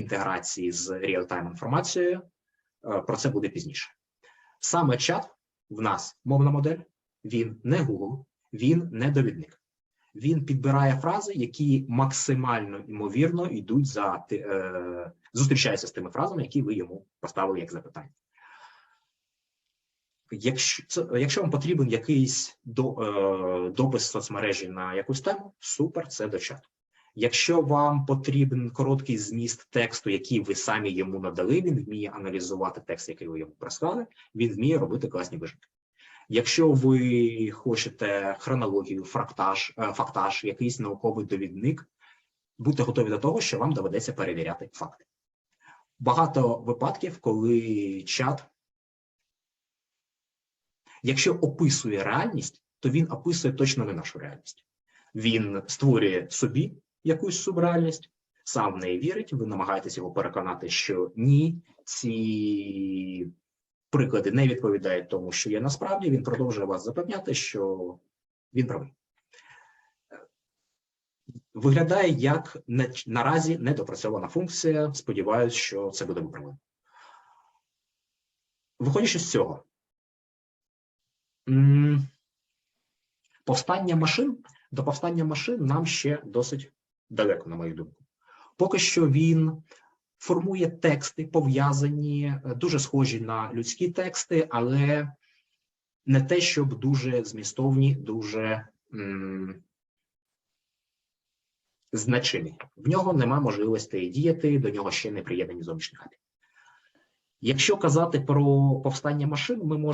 інтеграції з реal-time інформацією. Е, Про це буде пізніше. Саме чат в нас мовна модель, він не Google, він не довідник. Він підбирає фрази, які максимально ймовірно йдуть за е, зустрічаються з тими фразами, які ви йому поставили як запитання. Якщо якщо вам потрібен якийсь до, е, допис соцмережі на якусь тему, супер, це до чату. Якщо вам потрібен короткий зміст тексту, який ви самі йому надали, він вміє аналізувати текст, який ви йому прислали, він вміє робити класні вижитки. Якщо ви хочете хронологію, фрактаж, е, фактаж, якийсь науковий довідник, будьте готові до того, що вам доведеться перевіряти факти. Багато випадків, коли чат, якщо описує реальність, то він описує точно не нашу реальність. Він створює собі якусь субреальність, сам в неї вірить, ви намагаєтесь його переконати, що ні, ці приклади не відповідають тому, що є насправді. Він продовжує вас запевняти, що він правий. Виглядає як на- наразі недопрацьована функція. Сподіваюсь, що це буде виправлено. Виходячи з цього, повстання машин до повстання машин нам ще досить далеко, на мою думку. Поки що він формує тексти, пов'язані, е, дуже схожі на людські тексти, але не те, щоб дуже змістовні, дуже м, значимі. В нього нема можливості діяти, до нього ще не приєднані зовнішні хати. Якщо казати про повстання машин, ми можемо